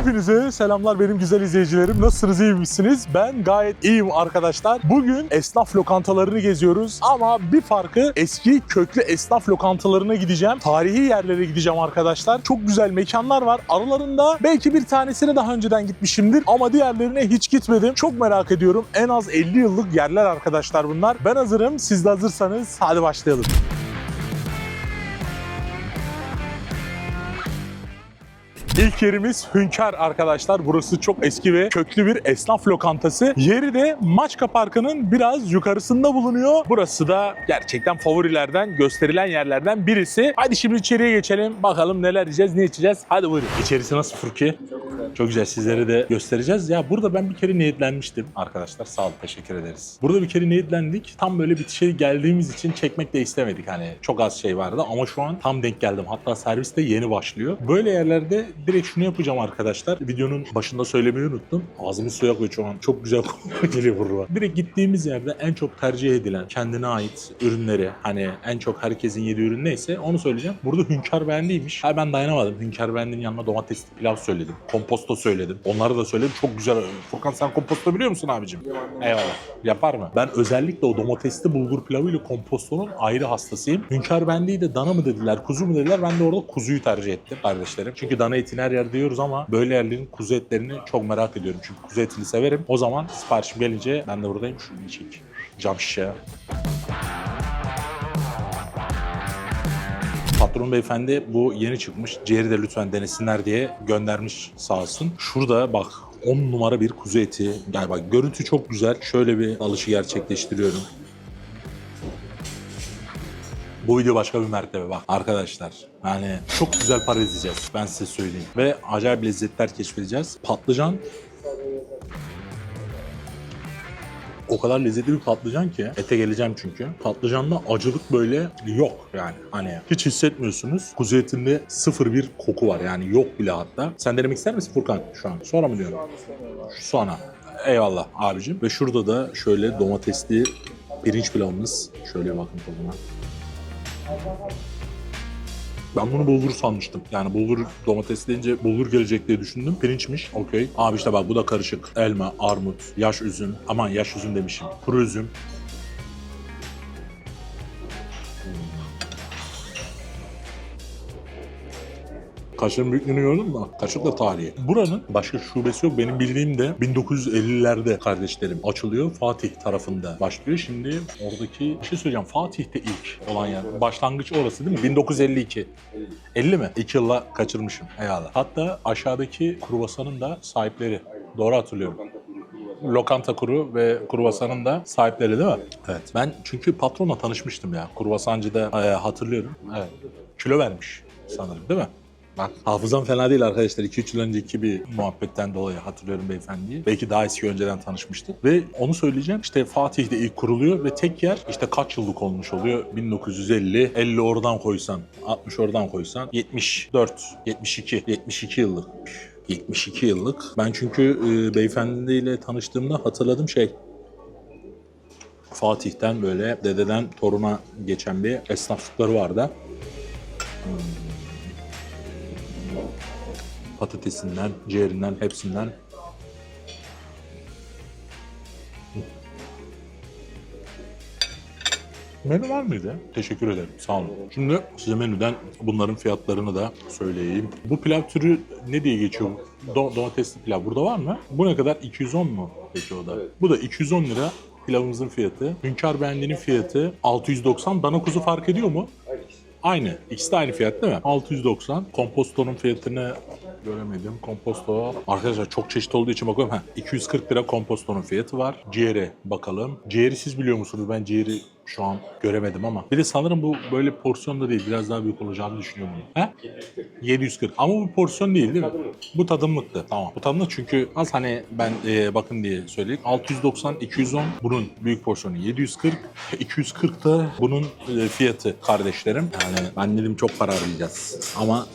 Hepinize selamlar benim güzel izleyicilerim. Nasılsınız, iyi misiniz? Ben gayet iyiyim arkadaşlar. Bugün esnaf lokantalarını geziyoruz ama bir farkı eski köklü esnaf lokantalarına gideceğim. Tarihi yerlere gideceğim arkadaşlar. Çok güzel mekanlar var. Aralarında belki bir tanesine daha önceden gitmişimdir ama diğerlerine hiç gitmedim. Çok merak ediyorum. En az 50 yıllık yerler arkadaşlar bunlar. Ben hazırım. Siz de hazırsanız hadi başlayalım. İlk yerimiz Hünkar arkadaşlar. Burası çok eski ve köklü bir esnaf lokantası. Yeri de Maçka Parkı'nın biraz yukarısında bulunuyor. Burası da gerçekten favorilerden, gösterilen yerlerden birisi. Hadi şimdi içeriye geçelim. Bakalım neler yiyeceğiz, ne içeceğiz. Hadi buyurun. İçerisi nasıl Furki? Çok güzel. Sizlere de göstereceğiz. Ya burada ben bir kere niyetlenmiştim arkadaşlar. Sağ olun. Teşekkür ederiz. Burada bir kere niyetlendik. Tam böyle bitişe geldiğimiz için çekmek de istemedik. Hani çok az şey vardı ama şu an tam denk geldim. Hatta servis de yeni başlıyor. Böyle yerlerde direkt şunu yapacağım arkadaşlar. Videonun başında söylemeyi unuttum. Ağzımı suya koy şu an. Çok güzel geliyor buraya. Direkt gittiğimiz yerde en çok tercih edilen kendine ait ürünleri hani en çok herkesin yediği ürün neyse onu söyleyeceğim. Burada hünkar beğendiymiş. Ha ben dayanamadım. Hünkar beğendinin yanına domatesli pilav söyledim. Komposto söyledim. Onları da söyledim. Çok güzel. Furkan sen komposto biliyor musun abicim? Eyvallah. Yapar mı? Ben özellikle o domatesli bulgur pilavıyla kompostonun ayrı hastasıyım. Hünkar bendiği de dana mı dediler, kuzu mu dediler. Ben de orada kuzuyu tercih ettim kardeşlerim. Çünkü dana etini her yerde yiyoruz ama böyle yerlerin kuzu etlerini çok merak ediyorum. Çünkü kuzu etini severim. O zaman siparişim gelince ben de buradayım. Şunu çek. Cam şişe. Patron beyefendi bu yeni çıkmış. Ciğeri de lütfen denesinler diye göndermiş sağ olsun. Şurada bak 10 numara bir kuzu eti. Yani bak görüntü çok güzel. Şöyle bir alışı gerçekleştiriyorum. Bu video başka bir mertebe bak arkadaşlar. Yani çok güzel para izleyeceğiz ben size söyleyeyim. Ve acayip lezzetler keşfedeceğiz. Patlıcan o kadar lezzetli bir patlıcan ki ete geleceğim çünkü. Patlıcanda acılık böyle yok yani. Hani hiç hissetmiyorsunuz. Kuzu etinde sıfır bir koku var yani yok bile hatta. Sen denemek ister misin Furkan şu an? Sonra mı diyorum? Şu sonra. Eyvallah abicim. Ve şurada da şöyle domatesli pirinç pilavımız. Şöyle bakın tadına. Ben bunu bulgur sanmıştım. Yani bulgur domates deyince bulgur gelecek diye düşündüm. Pirinçmiş. Okey. Abi işte bak bu da karışık. Elma, armut, yaş üzüm. Aman yaş üzüm demişim. Kuru üzüm. Kaşığın büyüklüğünü gördün mü? Kaşık da tarihi. Buranın başka şubesi yok. Benim bildiğim de 1950'lerde kardeşlerim açılıyor. Fatih tarafında başlıyor. Şimdi oradaki bir şey söyleyeceğim. Fatih'te ilk olan yer. Başlangıç orası değil mi? 1952. 50 mi? 2 yılla kaçırmışım. Eyvallah. Hatta aşağıdaki kruvasanın da sahipleri. Doğru hatırlıyorum. Lokanta kuru ve kruvasanın da sahipleri değil mi? Evet. Ben çünkü patronla tanışmıştım ya. Kruvasancıda e, hatırlıyorum. Evet. Kilo vermiş sanırım değil mi? Bak hafızam fena değil arkadaşlar. 2-3 yıl önceki bir muhabbetten dolayı hatırlıyorum beyefendiyi. Belki daha eski önceden tanışmıştık. Ve onu söyleyeceğim. İşte Fatih'te ilk kuruluyor ve tek yer işte kaç yıllık olmuş oluyor? 1950. 50 oradan koysan, 60 oradan koysan 74, 72, 72 yıllık. 72 yıllık. Ben çünkü e, beyefendiyle tanıştığımda hatırladım şey Fatih'ten böyle dededen toruna geçen bir esnaflıkları vardı. Patatesinden, ciğerinden, hepsinden. Menü var mıydı? Teşekkür ederim. Sağ olun. Şimdi size menüden bunların fiyatlarını da söyleyeyim. Bu pilav türü ne diye geçiyor? Do- domatesli pilav. Burada var mı? Bu ne kadar? 210 mu? Peki o da. Bu da 210 lira pilavımızın fiyatı. Hünkar beğendiğinin fiyatı 690. Dana kuzu fark ediyor mu? Aynı. İkisi de aynı fiyat değil mi? 690. Kompostonun fiyatını göremedim. Komposto. Arkadaşlar çok çeşit olduğu için bakıyorum. Heh, 240 lira kompostonun fiyatı var. Ciğere bakalım. Ciğeri siz biliyor musunuz? Ben ciğeri şu an göremedim ama. Bir de sanırım bu böyle porsiyonda değil. Biraz daha büyük olacağını düşünüyorum. bunu. He? 740. Ama bu porsiyon değil değil mi? Bu tadımlıktı. Tamam. Bu tadımlık çünkü az hani ben e, bakın diye söyledik. 690, 210 bunun büyük porsiyonu 740. 240 da bunun e, fiyatı kardeşlerim. Yani ben dedim çok para arayacağız. Ama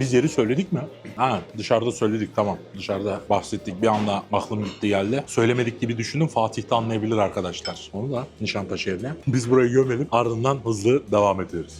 Biz yeri söyledik mi? Ha dışarıda söyledik tamam. Dışarıda bahsettik. Bir anda aklım gitti geldi. Söylemedik gibi düşündüm. Fatih de anlayabilir arkadaşlar. Onu da Nişantaşı evine. Biz burayı gömelim. Ardından hızlı devam ediyoruz.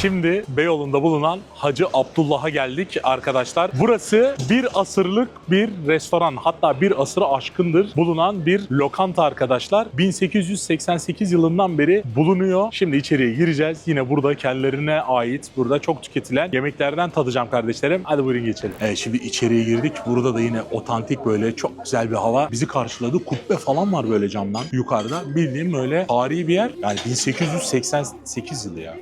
Şimdi Beyoğlu'nda bulunan Hacı Abdullah'a geldik arkadaşlar. Burası bir asırlık bir restoran hatta bir asırı aşkındır bulunan bir lokanta arkadaşlar. 1888 yılından beri bulunuyor. Şimdi içeriye gireceğiz. Yine burada kendilerine ait burada çok tüketilen yemeklerden tadacağım kardeşlerim. Hadi buyurun geçelim. Evet şimdi içeriye girdik. Burada da yine otantik böyle çok güzel bir hava bizi karşıladı. Kubbe falan var böyle camdan yukarıda. Bildiğim böyle tarihi bir yer. Yani 1888 yılı ya.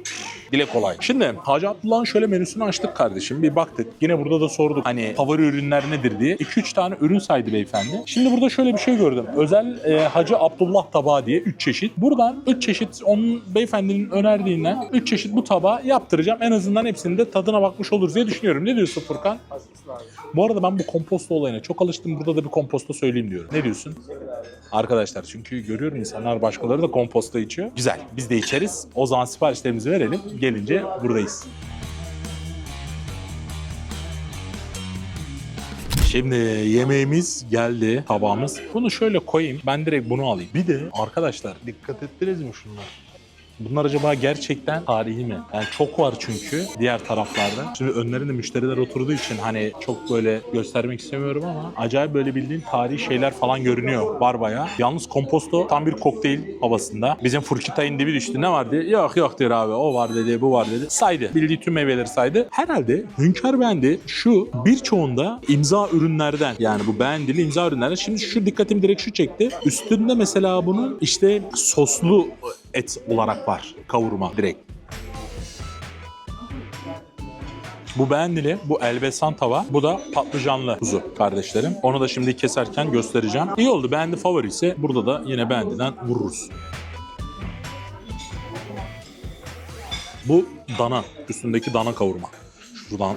Dile kolay. Şimdi Hacı Abdullah'ın şöyle menüsünü açtık kardeşim. Bir baktık. Yine burada da sorduk hani favori ürünler nedir diye. 2-3 tane ürün saydı beyefendi. Şimdi burada şöyle bir şey gördüm. Özel e, Hacı Abdullah tabağı diye 3 çeşit. Buradan 3 çeşit onun beyefendinin önerdiğinden 3 çeşit bu tabağı yaptıracağım. En azından hepsinin de tadına bakmış oluruz diye düşünüyorum. Ne diyorsun Furkan? Bu arada ben bu komposto olayına çok alıştım. Burada da bir komposto söyleyeyim diyorum. Ne diyorsun? Arkadaşlar çünkü görüyorum insanlar başkaları da komposto içiyor. Güzel. Biz de içeriz. O zaman siparişlerimizi verelim. Gelince buradayız. Şimdi yemeğimiz geldi, tabağımız. Bunu şöyle koyayım. Ben direkt bunu alayım. Bir de arkadaşlar dikkat ettiniz mi şunlar? Bunlar acaba gerçekten tarihi mi? Yani çok var çünkü diğer taraflarda. Şimdi önlerinde müşteriler oturduğu için hani çok böyle göstermek istemiyorum ama acayip böyle bildiğin tarihi şeyler falan görünüyor. Var bayağı. Yalnız komposto tam bir kokteyl havasında. Bizim Furkitay'ın dibi düştü. Ne var diye. Yok yok diyor abi. O var dedi, bu var dedi. Saydı. Bildiği tüm meyveleri saydı. Herhalde Hünkar Bendi şu birçoğunda imza ürünlerden yani bu beğendili imza ürünlerden. Şimdi şu dikkatimi direkt şu çekti. Üstünde mesela bunun işte soslu et olarak var. Kavurma direkt. Bu beğendili, bu elbesan tava, bu da patlıcanlı kuzu kardeşlerim. Onu da şimdi keserken göstereceğim. İyi oldu, beğendi favorisi. Burada da yine beğendiden vururuz. Bu dana, üstündeki dana kavurma. Şuradan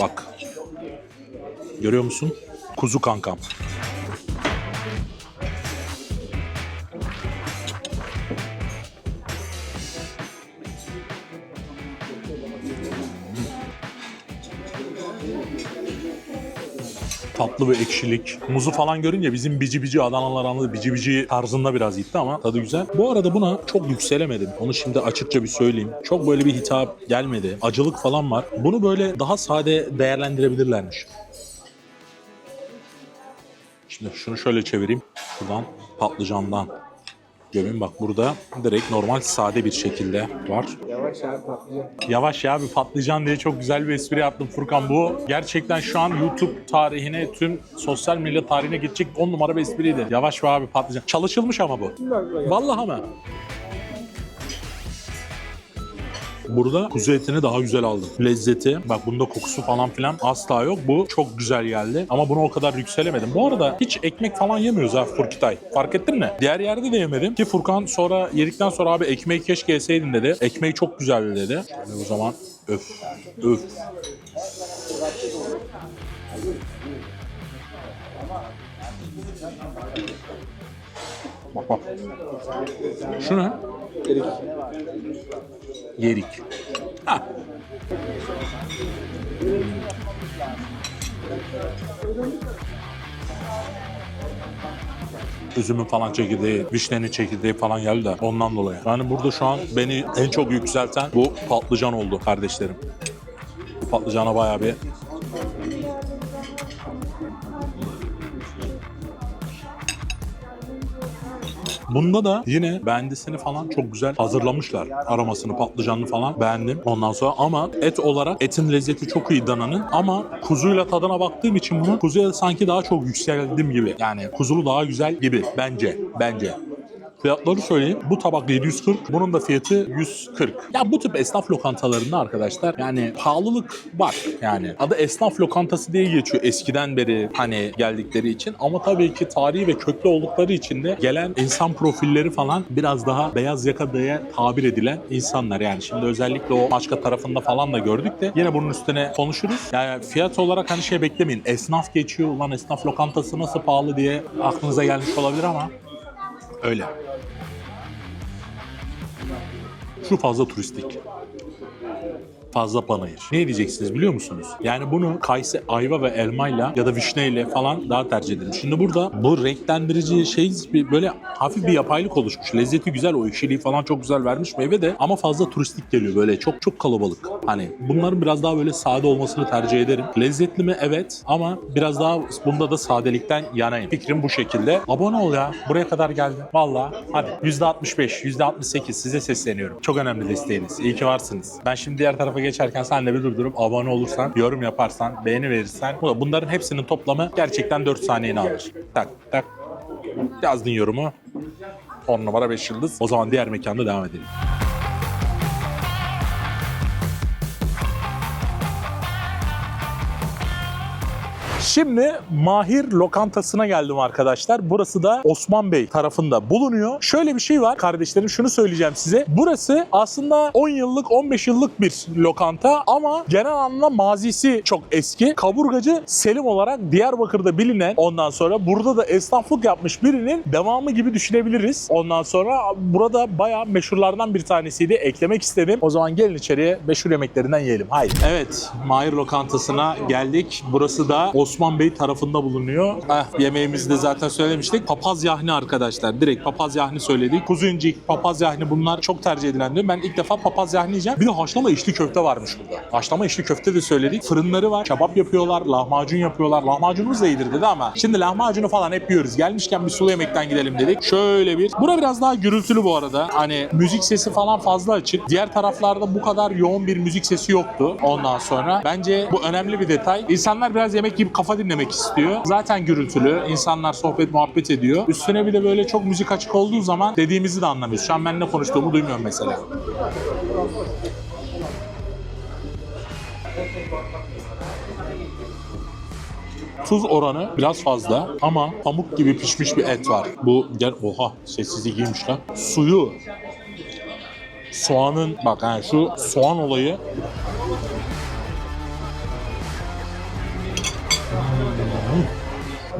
bak. Görüyor musun? Kuzu kankam. Tatlı ve ekşilik. Muzu falan görünce bizim bici bici Adanalılar anladı. Bici bici tarzında biraz gitti ama tadı güzel. Bu arada buna çok yükselemedim. Onu şimdi açıkça bir söyleyeyim. Çok böyle bir hitap gelmedi. Acılık falan var. Bunu böyle daha sade değerlendirebilirlermiş. Şimdi şunu şöyle çevireyim. Şuradan patlıcandan gömeyim. Bak burada direkt normal sade bir şekilde var. Yavaş abi patlayacak. Yavaş ya bir patlıcan diye çok güzel bir espri yaptım Furkan. Bu gerçekten şu an YouTube tarihine, tüm sosyal medya tarihine geçecek 10 numara bir espriydi. Yavaş be abi patlıcan. Çalışılmış ama bu. Vallahi ama. Burada kuzu etini daha güzel aldım. Lezzeti, bak bunda kokusu falan filan asla yok. Bu çok güzel geldi. Ama bunu o kadar yükselemedim. Bu arada hiç ekmek falan yemiyoruz ha Furkitay. Fark ettin mi? Diğer yerde de yemedim. Ki Furkan sonra yedikten sonra abi ekmeği keşke yeseydin dedi. Ekmeği çok güzeldi dedi. Yani o zaman öf, öf. Bak bak. Şu ne? Erik. Yerik. Ha. Üzümün falan çekirdeği, vişnenin çekirdeği falan geldi de ondan dolayı. Yani burada şu an beni en çok yükselten bu patlıcan oldu kardeşlerim. Bu patlıcana bayağı bir Bunda da yine beğendisini falan çok güzel hazırlamışlar. Aromasını, patlıcanlı falan beğendim ondan sonra. Ama et olarak etin lezzeti çok iyi dananın. Ama kuzuyla tadına baktığım için bunu kuzuya sanki daha çok yükseldim gibi. Yani kuzulu daha güzel gibi bence. Bence. Fiyatları söyleyeyim. Bu tabak 740. Bunun da fiyatı 140. Ya bu tip esnaf lokantalarında arkadaşlar yani pahalılık var yani. Adı esnaf lokantası diye geçiyor eskiden beri hani geldikleri için. Ama tabii ki tarihi ve köklü oldukları için de gelen insan profilleri falan biraz daha beyaz yaka diye tabir edilen insanlar. Yani şimdi özellikle o başka tarafında falan da gördük de yine bunun üstüne konuşuruz. Yani fiyat olarak hani şey beklemeyin. Esnaf geçiyor ulan esnaf lokantası nasıl pahalı diye aklınıza gelmiş olabilir ama öyle. Şu fazla turistik. Fazla panayır. Ne diyeceksiniz biliyor musunuz? Yani bunu kayısı, ayva ve elmayla ya da vişneyle falan daha tercih ederim. Şimdi burada bu renklendirici şey böyle hafif bir yapaylık oluşmuş. Lezzeti güzel o ekşiliği falan çok güzel vermiş meyve de ama fazla turistik geliyor böyle çok çok kalabalık. Hani bunların biraz daha böyle sade olmasını tercih ederim. Lezzetli mi? Evet ama biraz daha bunda da sadelikten yanayım. Fikrim bu şekilde. Abone ol ya. Buraya kadar geldin. Valla hadi %65, %68 size sesleniyorum. Çok önemli desteğiniz. İyi ki varsınız. Ben şimdi diğer tarafa geçerken sen de bir durdurup abone olursan, yorum yaparsan, beğeni verirsen bu- bunların hepsinin toplamı gerçekten 4 saniyeni alır. Tak tak. Yazdın yorumu. 10 numara 5 yıldız. O zaman diğer mekanda devam edelim. Şimdi Mahir lokantasına geldim arkadaşlar. Burası da Osman Bey tarafında bulunuyor. Şöyle bir şey var kardeşlerim şunu söyleyeceğim size. Burası aslında 10 yıllık 15 yıllık bir lokanta ama genel anlamda mazisi çok eski. Kaburgacı Selim olarak Diyarbakır'da bilinen ondan sonra burada da esnaflık yapmış birinin devamı gibi düşünebiliriz. Ondan sonra burada bayağı meşhurlardan bir tanesiydi. Eklemek istedim. O zaman gelin içeriye meşhur yemeklerinden yiyelim. Haydi. Evet Mahir lokantasına geldik. Burası da Osman Bey tarafında bulunuyor. Eh, yemeğimizi de zaten söylemiştik. Papaz yahni arkadaşlar. Direkt papaz yahni söyledik. Kuzu incik, papaz yahni bunlar çok tercih edilen diyor. Ben ilk defa papaz yahni yiyeceğim. Bir de haşlama içli köfte varmış burada. Haşlama içli köfte de söyledik. Fırınları var. Kebap yapıyorlar. Lahmacun yapıyorlar. Lahmacunumuz da iyidir dedi ama. Şimdi lahmacunu falan hep yiyoruz. Gelmişken bir sulu yemekten gidelim dedik. Şöyle bir. Bura biraz daha gürültülü bu arada. Hani müzik sesi falan fazla açık. Diğer taraflarda bu kadar yoğun bir müzik sesi yoktu. Ondan sonra bence bu önemli bir detay. İnsanlar biraz yemek yiyip kafa dinlemek istiyor. Zaten gürültülü. İnsanlar sohbet muhabbet ediyor. Üstüne bir de böyle çok müzik açık olduğu zaman dediğimizi de anlamıyoruz. Şu an ben ne konuştuğumu duymuyorum mesela. Tuz oranı biraz fazla ama pamuk gibi pişmiş bir et var. Bu gel oha sessizlik iyiymiş lan. Suyu soğanın bak yani şu soğan olayı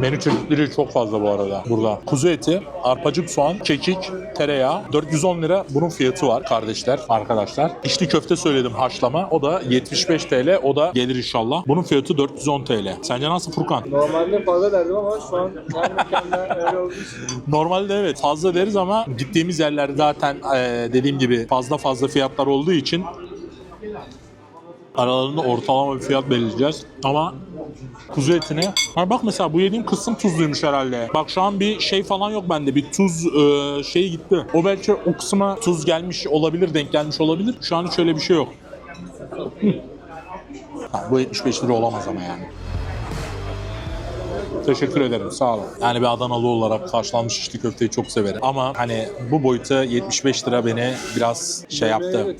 Menü çeşitleri çok fazla bu arada burada. Kuzu eti, arpacık soğan, kekik, tereyağı. 410 lira bunun fiyatı var kardeşler, arkadaşlar. İçli köfte söyledim haşlama. O da 75 TL. O da gelir inşallah. Bunun fiyatı 410 TL. Sence nasıl Furkan? Normalde fazla derdim ama şu an her mekanda öyle olduğu için Normalde evet fazla deriz ama gittiğimiz yerler zaten eee, dediğim gibi fazla fazla fiyatlar olduğu için aralarında ortalama bir fiyat belirleyeceğiz. Ama kuzu etine... Ha bak mesela bu yediğim kısım tuzluymuş herhalde. Bak şu an bir şey falan yok bende. Bir tuz eee şeyi gitti. O belki o kısma tuz gelmiş olabilir, denk gelmiş olabilir. Şu an hiç öyle bir şey yok. Ha, bu 75 lira olamaz ama yani. Teşekkür ederim sağ olun. Yani bir Adanalı olarak karşılanmış içli köfteyi çok severim. Ama hani bu boyuta 75 lira beni biraz şey yaptı.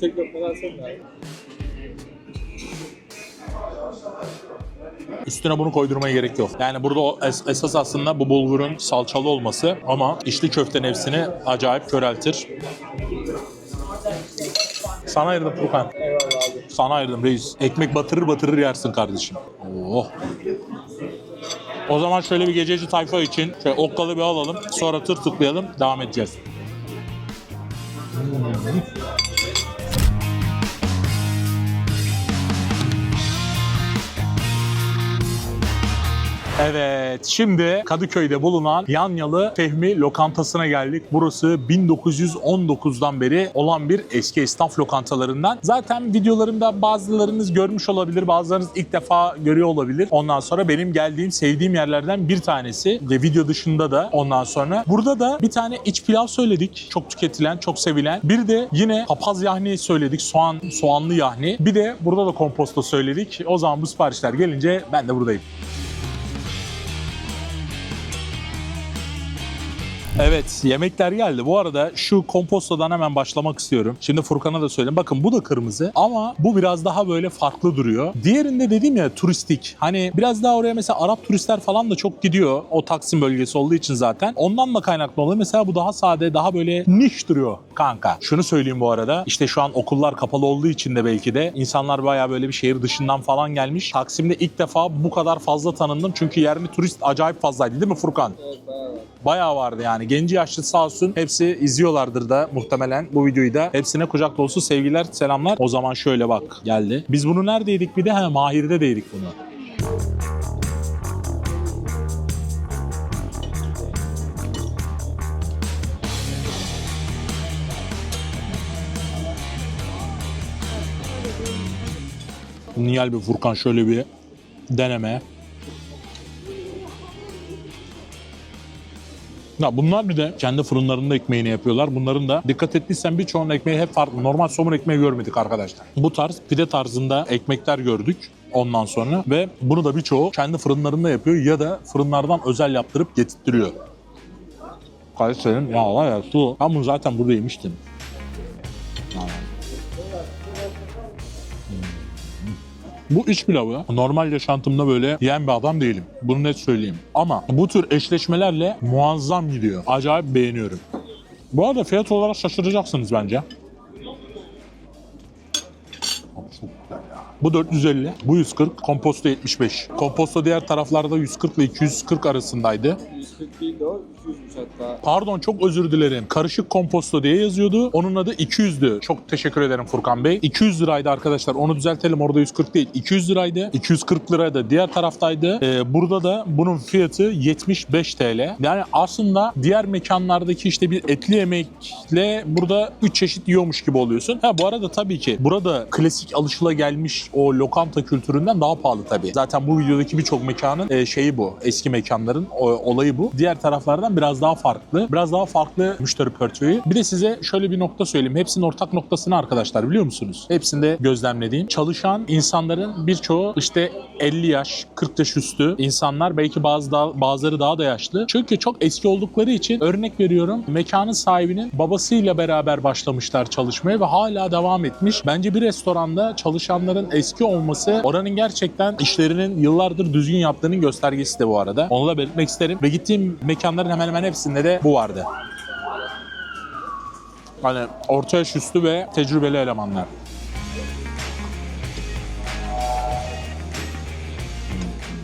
Üstüne bunu koydurmaya gerek yok. Yani burada es- esas aslında bu bulgurun salçalı olması ama içli köfte nefsini acayip köreltir. Sana ayırdım Furkan. Eyvallah abi. Sana ayırdım reis. Ekmek batırır batırır yersin kardeşim. Oh. O zaman şöyle bir gececi tayfa için şöyle okkalı bir alalım. Sonra tır tıklayalım. Devam edeceğiz. Evet, şimdi Kadıköy'de bulunan Yanyalı Fehmi lokantasına geldik. Burası 1919'dan beri olan bir eski esnaf lokantalarından. Zaten videolarımda bazılarınız görmüş olabilir, bazılarınız ilk defa görüyor olabilir. Ondan sonra benim geldiğim, sevdiğim yerlerden bir tanesi ve video dışında da ondan sonra. Burada da bir tane iç pilav söyledik. Çok tüketilen, çok sevilen. Bir de yine papaz yahni söyledik. Soğan, soğanlı yahni. Bir de burada da komposto söyledik. O zaman bu siparişler gelince ben de buradayım. Evet yemekler geldi. Bu arada şu kompostodan hemen başlamak istiyorum. Şimdi Furkan'a da söyleyeyim. Bakın bu da kırmızı ama bu biraz daha böyle farklı duruyor. Diğerinde dediğim ya turistik. Hani biraz daha oraya mesela Arap turistler falan da çok gidiyor. O Taksim bölgesi olduğu için zaten. Ondan da kaynaklı oluyor. Mesela bu daha sade, daha böyle niş duruyor kanka. Şunu söyleyeyim bu arada. İşte şu an okullar kapalı olduğu için de belki de insanlar bayağı böyle bir şehir dışından falan gelmiş. Taksim'de ilk defa bu kadar fazla tanındım. Çünkü yerli turist acayip fazlaydı değil mi Furkan? Evet bayağı var. bayağı vardı yani. Genci yaşlı sağ olsun hepsi izliyorlardır da muhtemelen bu videoyu da. Hepsine kucak dolusu sevgiler, selamlar. O zaman şöyle bak geldi. Biz bunu nerede yedik bir de? Ha, Mahir'de de yedik bunu. Nihal bir Furkan şöyle bir deneme. Ya bunlar bir de kendi fırınlarında ekmeğini yapıyorlar. Bunların da dikkat ettiysen birçoğunun ekmeği hep farklı. Normal somun ekmeği görmedik arkadaşlar. Bu tarz pide tarzında ekmekler gördük ondan sonra ve bunu da birçoğu kendi fırınlarında yapıyor ya da fırınlardan özel yaptırıp getirtiyor. Kayseri'nin ya var ya su. Ben bunu zaten burada yemiştim. Bu iç pilavı normal yaşantımda böyle yiyen bir adam değilim. Bunu net söyleyeyim. Ama bu tür eşleşmelerle muazzam gidiyor. Acayip beğeniyorum. Bu arada fiyat olarak şaşıracaksınız bence. Abi çok güzel ya. Bu 450, bu 140, komposto 75. Komposto diğer taraflarda 140 ile 240 arasındaydı. 140 değil de o 200'müş hatta. Pardon çok özür dilerim. Karışık komposto diye yazıyordu. Onun adı 200'dü. Çok teşekkür ederim Furkan Bey. 200 liraydı arkadaşlar. Onu düzeltelim. Orada 140 değil. 200 liraydı. 240 lira da diğer taraftaydı. Ee, burada da bunun fiyatı 75 TL. Yani aslında diğer mekanlardaki işte bir etli yemekle burada 3 çeşit yiyormuş gibi oluyorsun. Ha bu arada tabii ki burada klasik alışılagelmiş o lokanta kültüründen daha pahalı tabii. Zaten bu videodaki birçok mekanın e, şeyi bu. Eski mekanların o- olayı bu. Diğer taraflardan biraz daha farklı. Biraz daha farklı müşteri portföyü. Bir de size şöyle bir nokta söyleyeyim. Hepsinin ortak noktasını arkadaşlar biliyor musunuz? Hepsinde gözlemlediğim. Çalışan insanların birçoğu işte 50 yaş, 40 yaş üstü insanlar. Belki bazı daha, bazıları daha da yaşlı. Çünkü çok eski oldukları için örnek veriyorum. Mekanın sahibinin babasıyla beraber başlamışlar çalışmaya ve hala devam etmiş. Bence bir restoranda çalışanların eski olması oranın gerçekten işlerinin yıllardır düzgün yaptığının göstergesi de bu arada. Onu da belirtmek isterim. Ve gittiğim mekanların hemen hemen hepsinde de bu vardı. Hani orta yaş üstü ve tecrübeli elemanlar.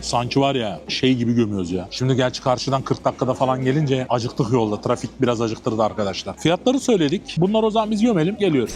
Sanki var ya şey gibi gömüyoruz ya. Şimdi gerçi karşıdan 40 dakikada falan gelince acıktık yolda. Trafik biraz acıktırdı arkadaşlar. Fiyatları söyledik. Bunlar o zaman biz gömelim. Geliyoruz.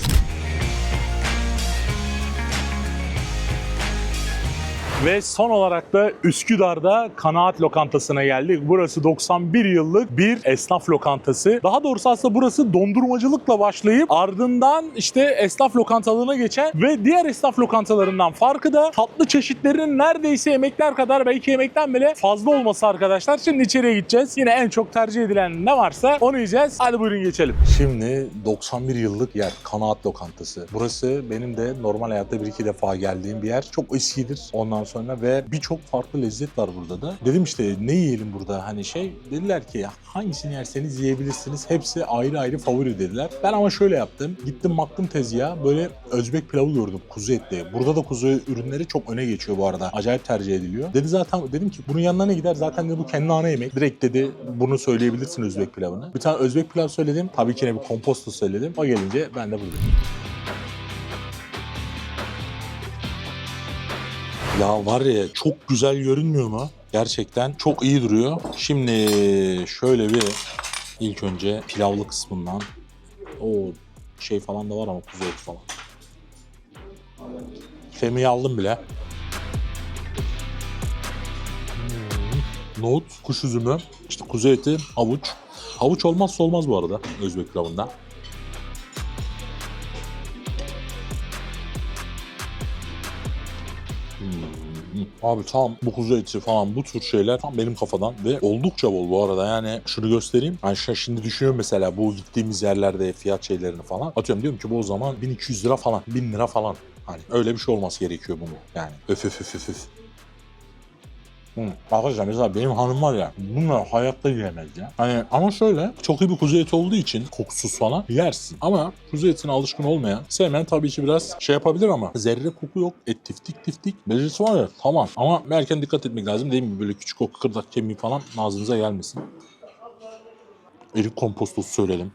Ve son olarak da Üsküdar'da Kanaat Lokantası'na geldik. Burası 91 yıllık bir esnaf lokantası. Daha doğrusu aslında burası dondurmacılıkla başlayıp ardından işte esnaf lokantalığına geçen ve diğer esnaf lokantalarından farkı da tatlı çeşitlerinin neredeyse yemekler kadar belki yemekten bile fazla olması arkadaşlar. Şimdi içeriye gideceğiz. Yine en çok tercih edilen ne varsa onu yiyeceğiz. Hadi buyurun geçelim. Şimdi 91 yıllık yer Kanaat Lokantası. Burası benim de normal hayatta bir iki defa geldiğim bir yer. Çok eskidir ondan sonra ve birçok farklı lezzet var burada da. Dedim işte ne yiyelim burada hani şey dediler ki hangisini yerseniz yiyebilirsiniz. Hepsi ayrı ayrı favori dediler. Ben ama şöyle yaptım. Gittim baktım tezgaha böyle Özbek pilavı gördüm kuzu etli. Burada da kuzu ürünleri çok öne geçiyor bu arada. Acayip tercih ediliyor. Dedi zaten dedim ki bunun yanına ne gider? Zaten dedi bu kendi ana yemek. Direkt dedi bunu söyleyebilirsin Özbek pilavını. Bir tane Özbek pilav söyledim. Tabii ki ne bir komposto söyledim. O gelince ben de buradayım. Ya var ya çok güzel görünmüyor mu? Gerçekten çok iyi duruyor. Şimdi şöyle bir ilk önce pilavlı kısmından o şey falan da var ama kuzu eti falan. Kemiği aldım bile. Hmm, Nohut, kuş üzümü, işte kuzu eti, havuç. Havuç olmazsa olmaz bu arada Özbek pilavında. Abi tam bu kuzu eti falan bu tür şeyler tam benim kafadan ve oldukça bol bu arada yani şunu göstereyim. Şu- şimdi düşünüyorum mesela bu gittiğimiz yerlerde fiyat şeylerini falan. Atıyorum diyorum ki bu o zaman 1200 lira falan 1000 lira falan. Hani öyle bir şey olması gerekiyor bunu yani. Öf öf öf öf. Hı. Arkadaşlar mesela benim hanım var ya bunlar hayatta yiyemez ya. Hani ama şöyle çok iyi bir kuzu eti olduğu için kokusuz falan yersin. Ama kuzu etine alışkın olmayan sevmeyen tabii ki biraz şey yapabilir ama zerre koku yok. Et tiftik tiftik. Becerisi var ya tamam. Ama erken dikkat etmek lazım değil mi? Böyle küçük o kıkırdak kemiği falan ağzınıza gelmesin. Erik kompostosu söyledim.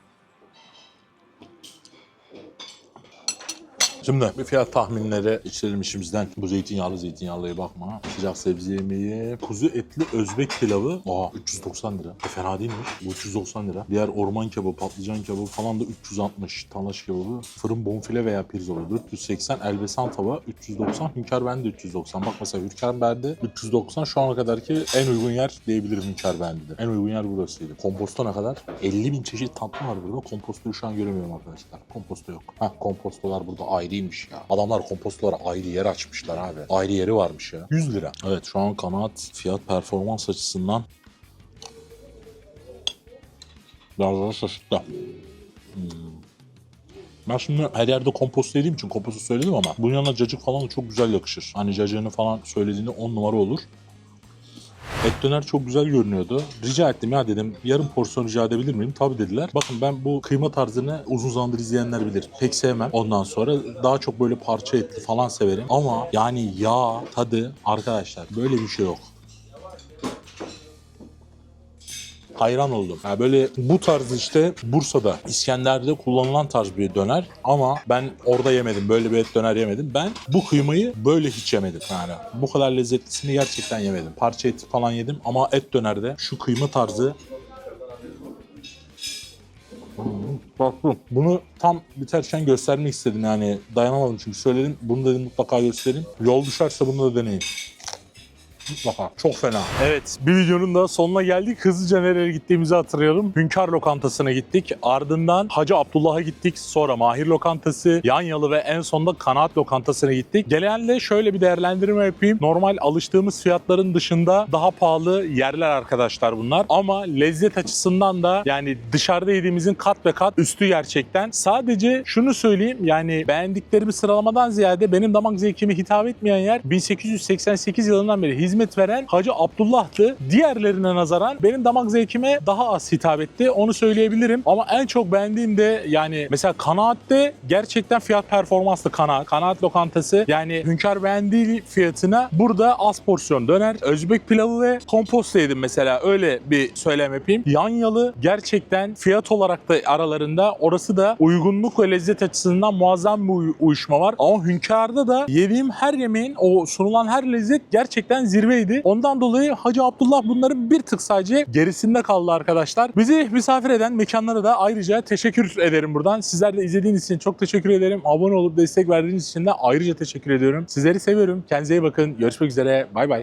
Şimdi bir fiyat tahminleri içelim işimizden. Bu zeytinyağlı zeytinyağlıya bakma. Sıcak sebze yemeği. Kuzu etli Özbek pilavı. Aa 390 lira. E, fena değilmiş. Bu 390 lira. Diğer orman kebabı, patlıcan kebabı falan da 360. Talaş kebabı. Fırın bonfile veya pirzola 480. Elbesan tava 390. Hünkar bende 390. Bak mesela Hünkar bende 390. Şu ana kadarki en uygun yer diyebilirim Hünkar bendedir. En uygun yer burasıydı. Komposto ne kadar? 50 bin çeşit tatlı var burada. Kompostoyu şu an göremiyorum arkadaşlar. Komposto yok. Heh kompostolar burada ayrıymış ya. Adamlar kompostolara ayrı yer açmışlar abi. Ayrı yeri varmış ya. 100 lira. Evet şu an kanaat fiyat performans açısından biraz daha şaşırttı. Hmm. Ben şimdi her yerde kompost yediğim için kompostu söyledim ama bunun yanına cacık falan da çok güzel yakışır. Hani cacığını falan söylediğinde 10 numara olur. Et döner çok güzel görünüyordu. Rica ettim ya dedim yarım porsiyon rica edebilir miyim? Tabii dediler. Bakın ben bu kıyma tarzını uzun zamandır izleyenler bilir. Pek sevmem. Ondan sonra daha çok böyle parça etli falan severim. Ama yani yağ, tadı arkadaşlar böyle bir şey yok. Hayran oldum. Yani böyle bu tarz işte Bursa'da İskender'de kullanılan tarz bir döner ama ben orada yemedim. Böyle bir et döner yemedim. Ben bu kıymayı böyle hiç yemedim yani. Bu kadar lezzetlisini gerçekten yemedim. Parça eti falan yedim ama et dönerde şu kıyma tarzı Bak bu. Bunu tam biterken göstermek istedim yani dayanamadım çünkü söyledim. Bunu dedim mutlaka göstereyim. Yol düşerse bunu da deneyin. Mutlaka. Çok fena. Evet bir videonun da sonuna geldik. Hızlıca nereye gittiğimizi hatırlayalım. Hünkar lokantasına gittik. Ardından Hacı Abdullah'a gittik. Sonra Mahir lokantası, Yanyalı ve en sonunda Kanaat lokantasına gittik. Gelenle şöyle bir değerlendirme yapayım. Normal alıştığımız fiyatların dışında daha pahalı yerler arkadaşlar bunlar. Ama lezzet açısından da yani dışarıda yediğimizin kat ve kat üstü gerçekten. Sadece şunu söyleyeyim yani beğendiklerimi sıralamadan ziyade benim damak zevkime hitap etmeyen yer 1888 yılından beri hizmet veren Hacı Abdullah'tı. Diğerlerine nazaran benim damak zevkime daha az hitap etti. Onu söyleyebilirim. Ama en çok beğendiğim de yani mesela Kanaat'te gerçekten fiyat performanslı Kanaat. Kanaat lokantası yani Hünkar beğendiği fiyatına burada az porsiyon döner. Özbek pilavı ve komposto yedim mesela. Öyle bir söylem yapayım. Yanyalı gerçekten fiyat olarak da aralarında orası da uygunluk ve lezzet açısından muazzam bir uy- uyuşma var. Ama Hünkar'da da yediğim her yemeğin o sunulan her lezzet gerçekten zirveydi. Ondan dolayı Hacı Abdullah bunların bir tık sadece gerisinde kaldı arkadaşlar. Bizi misafir eden mekanlara da ayrıca teşekkür ederim buradan. Sizler de izlediğiniz için çok teşekkür ederim. Abone olup destek verdiğiniz için de ayrıca teşekkür ediyorum. Sizleri seviyorum. Kendinize iyi bakın. Görüşmek üzere. Bay bay.